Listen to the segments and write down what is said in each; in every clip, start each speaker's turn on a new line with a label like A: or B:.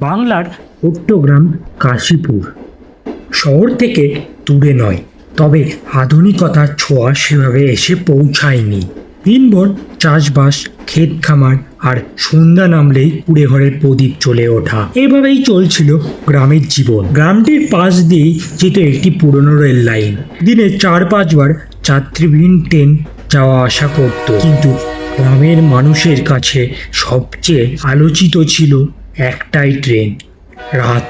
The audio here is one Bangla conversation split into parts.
A: বাংলার চট্টগ্রাম কাশীপুর। শহর থেকে দূরে নয়, তবে আধুনিকতার ছোঁয়া সেভাবে এসে পৌঁছায়নি। দিনভর চাষবাস, ক্ষেত খামার আর সন্ধ্যা নামলেই কুড়ে ঘরের প্রদীপ চলে ওঠা। এভাবেই চলছিল গ্রামের জীবন। গ্রামটির পাশ দিয়েই যেত একটি পুরনো রেল লাইন। দিনে চার পাঁচবার যাত্রীবিহীন ট্রেন যাওয়া আসা করত। কিন্তু গ্রামের মানুষের কাছে সবচেয়ে আলোচিত ছিল একটাই ট্রেন, রাত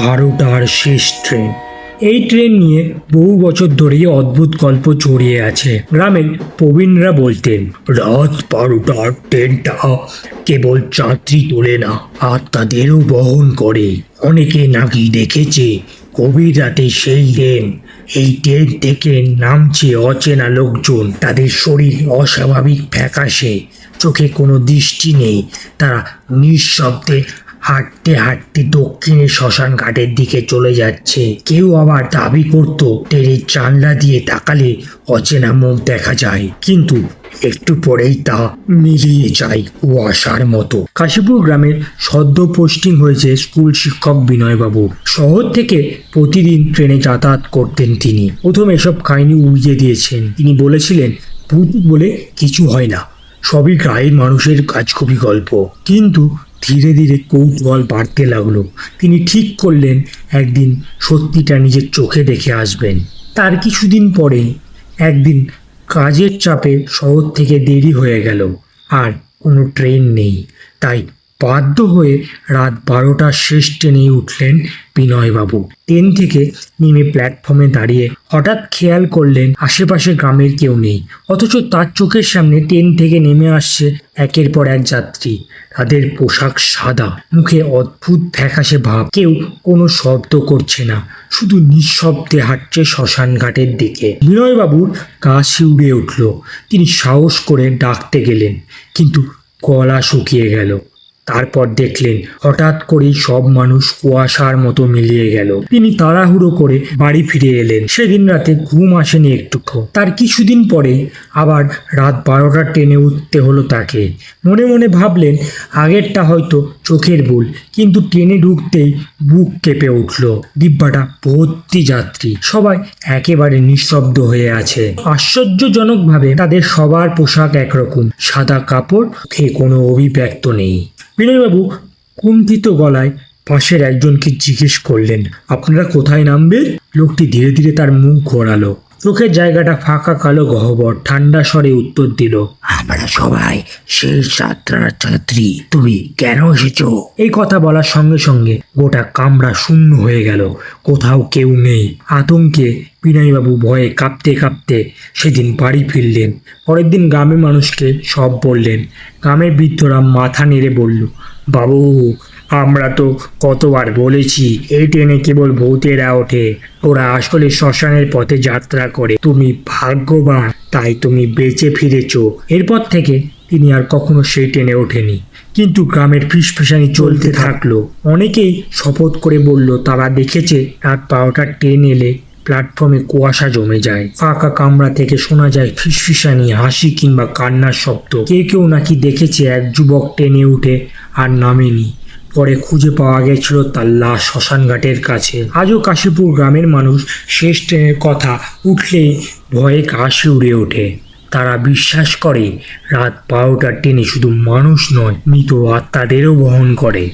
A: বারোটার শেষ ট্রেন। এই ট্রেন নিয়ে বহু বছর ধরেই অদ্ভুত গল্প ছড়িয়ে আছে। গ্রামের প্রবীণরা বলতেন, রাত বারোটার ট্রেনটা কেবল যাত্রী তোলে না, আত্মাদেরও বহন করে। অনেকে নাকি দেখেছে, গভীর রাতে সেই ট্রেন এই ট্রেন থেকে নামছে অচেনা লোকজন। তাদের শরীর অস্বাভাবিক ফ্যাকাশে। চোখে কোনো দৃষ্টি নেই। তারা নিঃশব্দে হাঁটতে হাঁটতে দক্ষিণে শ্মশান ঘাটের দিকে চলে যাচ্ছে। কেউ আবার দাবি করত, ট্রেনের জানলা দিয়ে তাকালে অচেনা মুখ দেখা যায়। কিন্তু একটু পরেই তা মিলিয়ে যায় কুয়াশার মতো। কাশীপুর গ্রামের সদ্য পোস্টিং হয়েছে স্কুল শিক্ষক বিনয়বাবু। শহর থেকে প্রতিদিন ট্রেনে যাতায়াত করতেন তিনি। প্রথম এসব কাহিনী উড়িয়ে দিয়েছেন। তিনি বলেছিলেন, ভূত বলে কিছু হয় না। সবই গ্রামের মানুষের কাজকবি গল্প। কিন্তু ধীরে ধীরে কৌতূহল বাড়তে লাগল। তিনি ঠিক করলেন, একদিন সত্যিটা নিজের চোখে দেখে আসবেন। তার কিছুদিন পরে একদিন কাজের চাপে শহর থেকে দেরি হয়ে গেল, আর কোনো ট্রেন নেই। তাই বাধ্য হয়ে রাত বারোটার শেষ ট্রেনে উঠলেন বিনয়বাবু। ট্রেন থেকে নেমে প্ল্যাটফর্মে দাঁড়িয়ে হঠাৎ খেয়াল করলেন আশেপাশে গ্রামের কেউ নেই। অথচ তার চোখের সামনে ট্রেন থেকে নেমে আসছে একের পর এক যাত্রী। তাদের পোশাক সাদা, মুখে অদ্ভুত ফ্যাকাশে ভাব। কেউ কোনো শব্দ করছে না, শুধু নিঃশব্দে হাঁটছে শ্মশান ঘাটের দিকে। বিনয়বাবুর গা শিউড়ে উঠল। তিনি সাহস করে ডাকতে গেলেন, কিন্তু গলা শুকিয়ে গেল। তারপর দেখলেন, হঠাৎ করেই সব মানুষ কুয়াশার মতো মিলিয়ে গেল। তিনি তাড়াহুড়ো করে বাড়ি ফিরে এলেন। সেদিন রাতে ঘুম আসেনি একটুকু। তার কিছুদিন পরে আবার রাত বারোটার ট্রেনে উঠতে হলো তাকে। মনে মনে ভাবলেন, আগেরটা হয়তো চোখের ভুল, কিন্তু ট্রেনে ঢুকতেই বুক কেঁপে উঠল। ডিব্বাটা ভর্তি যাত্রী। সবাই একেবারে নিঃশব্দ হয়ে আছে। আশ্চর্যজনকভাবে তাদের সবার পোশাক একরকম। সাদা কাপড়, মুখে কোনো অভিব্যক্ত নেই। বিনয়বাবু, কুণ্ঠিত গলায় পাশের একজনকে জিজ্ঞেস করলেন, আপনারা কোথায় নামবেন? লোকটি ধীরে ধীরে তার মুখ ঘোরালো। চোখের জায়গাটা ফাঁকা কালো গহ্বর ঠান্ডা স্বরে উত্তর দিল
B: আমরা সবাই সেই যাত্রার ছাত্রী তুমি কেন এসেছ?
A: এই কথা বলার সঙ্গে সঙ্গে গোটা কামরা শূন্য হয়ে গেল কোথাও কেউ নেই। আতঙ্কে বিনয়বাবু ভয়ে কাঁপতে কাঁপতে সেদিন বাড়ি ফিরলেন। পরের দিন গ্রামের মানুষকে সব বললেন। গ্রামের বৃদ্ধরা মাথা নেড়ে বলল বাবু আমরা তো কতবার বলেছি, এই ট্রেনে কেবল ভূতেরা ওঠে। ওরা আসলে শ্মশানের পথে যাত্রা করে। তুমি ভাগ্যবান, তাই তুমি বেঁচে ফিরেছ। এরপর থেকে তিনি আর কখনো সেই ট্রেনে ওঠেনি। কিন্তু গ্রামের ফিসফিসানি চলতে থাকল। অনেকেই শপথ করে বলল, তারা দেখেছে রাত বারোটার ট্রেন এলে প্ল্যাটফর্মে কুয়াশা জমে যায়। ফাঁকা কামরা থেকে শোনা যায় ফিসফিসানি, হাসি কিংবা কান্নার শব্দ। কেউ কেউ নাকি দেখেছে এক যুবক ট্রেনে উঠে আর নামেনি। পরে খুঁজে পাওয়া গেছিল তার লাশ শ্মশানঘাটের কাছে। আজও কাশীপুর গ্রামের মানুষ শেষ ট্রেনের কথা উঠলেই ভয়ে কাশি উড়ে ওঠে। তারা বিশ্বাস করে, রাত বারোটার ট্রেনে শুধু মানুষ নয়, মৃত আত্মাদেরও বহন করে।